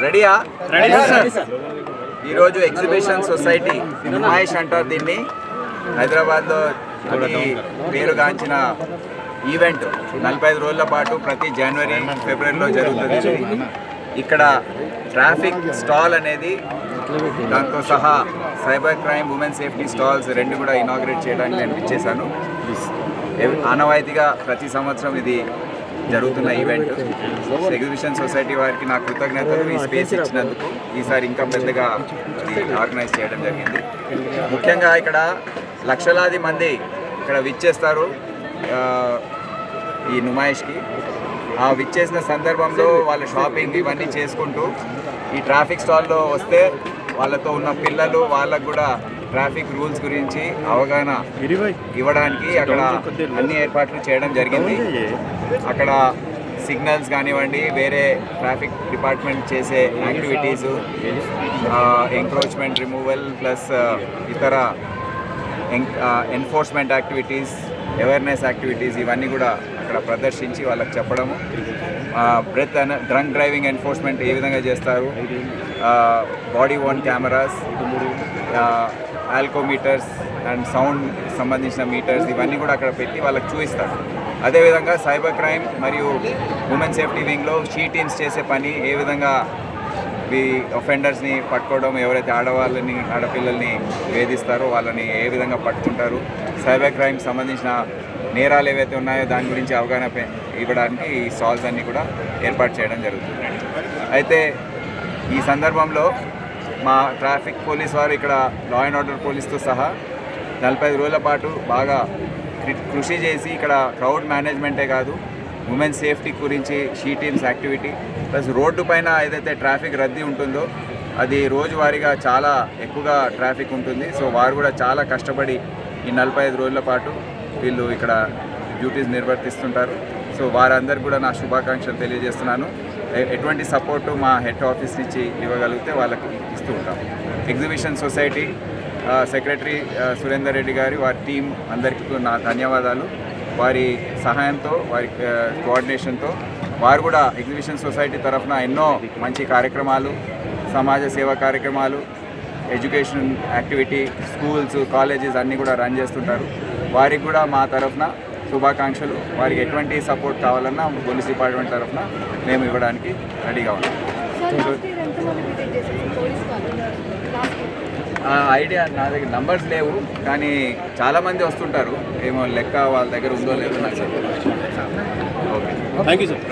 రెడీయా? ఈరోజు exhibition society Numaish అంటారు దీన్ని. హైదరాబాద్లో పేరుగాంచిన ఈవెంట్ నలభై ఐదు రోజుల పాటు ప్రతి జనవరి ఫిబ్రవరిలో జరుగుతుంది. ఇక్కడ ట్రాఫిక్ స్టాల్ అనేది దాంతో సహా cyber crime women safety stalls రెండు కూడా ఇనాగ్రేట్ చేయడానికి నేను ఇచ్చేసాను ఎవ్- ఆనవాయితీగా ప్రతి సంవత్సరం ఇది జరుగుతున్న ఈవెంట్ ఎగ్జిబిషన్ సొసైటీ వారికి నా కృతజ్ఞతలు ఈ స్పేస్ ఇచ్చినందుకు. ఈసారి ఇంకా పెద్దగా ఆర్గనైజ్ చేయడం జరిగింది. ముఖ్యంగా ఇక్కడ లక్షలాది మంది ఇక్కడ విచ్చేస్తారు ఈ నుమాయిష్కి. ఆ విచ్చేసిన సందర్భంలో వాళ్ళ షాపింగ్ ఇవన్నీ చేసుకుంటూ ఈ ట్రాఫిక్ స్టాల్లో వస్తే వాళ్ళతో ఉన్న పిల్లలు వాళ్ళకు కూడా ట్రాఫిక్ రూల్స్ గురించి అవగాహన ఇవ్వడానికి అక్కడ అన్ని ఏర్పాట్లు చేయడం జరిగింది. అక్కడ సిగ్నల్స్ కానివ్వండి వేరే ట్రాఫిక్ డిపార్ట్మెంట్ చేసే యాక్టివిటీస్ ఎంక్రోచ్మెంట్ రిమూవల్ ప్లస్ ఇతర ఎన్ఫోర్స్మెంట్ యాక్టివిటీస్ అవేర్నెస్ యాక్టివిటీస్ ఇవన్నీ కూడా అక్కడ ప్రదర్శించి వాళ్ళకి చెప్పడము. బ్రెత్ డ్రంక్ డ్రైవింగ్ ఎన్ఫోర్స్మెంట్ ఏ విధంగా చేస్తారు? Body worn cameras alcometers and sound సంబంధించిన మీటర్స్ ఇవన్నీ కూడా అక్కడ పెట్టి వాళ్ళకి చూపిస్తారు. అదేవిధంగా సైబర్ క్రైమ్ మరియు ఉమెన్ సేఫ్టీ వింగ్లో షీ టీమ్స్ చేసే పని ఏ విధంగా ఈ ఒఫెండర్స్ని పట్టుకోవడం ఎవరైతే ఆడవాళ్ళని ఆడపిల్లల్ని వేధిస్తారో వాళ్ళని ఏ విధంగా పట్టుకుంటారు సైబర్ క్రైమ్ సంబంధించిన నేరాలు ఏవైతే ఉన్నాయో దాని గురించి అవగాహన ఇవ్వడానికి ఈ స్టాల్స్ అన్నీ కూడా ఏర్పాటు చేయడం జరుగుతుంది అయితే ఈ సందర్భంలో మా ట్రాఫిక్ పోలీస్ వారు ఇక్కడ లా అండ్ ఆర్డర్ పోలీస్తో సహా నలభై ఐదు రోజుల పాటు బాగా కృ- కృషి చేసి ఇక్కడ క్రౌడ్ మేనేజ్మెంటే కాదు ఉమెన్ సేఫ్టీ గురించి she teams activity plus road పైన ఏదైతే ట్రాఫిక్ రద్దీ ఉంటుందో అది రోజువారీగా చాలా ఎక్కువగా ట్రాఫిక్ ఉంటుంది. సో వారు కూడా చాలా కష్టపడి ఈ నలభై ఐదు రోజుల పాటు వీళ్ళు ఇక్కడ డ్యూటీస్ నిర్వర్తిస్తుంటారు. సో వారందరికీ కూడా నా శుభాకాంక్షలు తెలియజేస్తున్నాను. ఎటువంటి సపోర్టు మా హెడ్ ఆఫీస్ నుంచి ఇవ్వగలిగితే వాళ్ళకి ఇస్తూ ఉంటాం. Exhibition society secretary Surender Reddy గారి వారి టీం అందరికీ నా ధన్యవాదాలు. వారి సహాయంతో వారి కోఆర్డినేషన్తో వారు కూడా ఎగ్జిబిషన్ సొసైటీ తరఫున ఎన్నో మంచి కార్యక్రమాలు సమాజ సేవా కార్యక్రమాలు ఎడ్యుకేషన్ యాక్టివిటీ స్కూల్స్ కాలేజెస్ అన్నీ కూడా రన్ చేస్తుంటారు. వారికి కూడా మా తరఫున శుభాకాంక్షలు. వారికి ఎటువంటి సపోర్ట్ కావాలన్నా పోలీస్ డిపార్ట్మెంట్ తరఫున మేము ఇవ్వడానికి రెడీగా ఉన్నాం. ఐడియా నా దగ్గర నంబర్స్ లేవు కానీ చాలామంది వస్తుంటారు. ఏమో లెక్క వాళ్ళ దగ్గర ఉందో లేదో నాకు తెలియదు. Okay thank you sir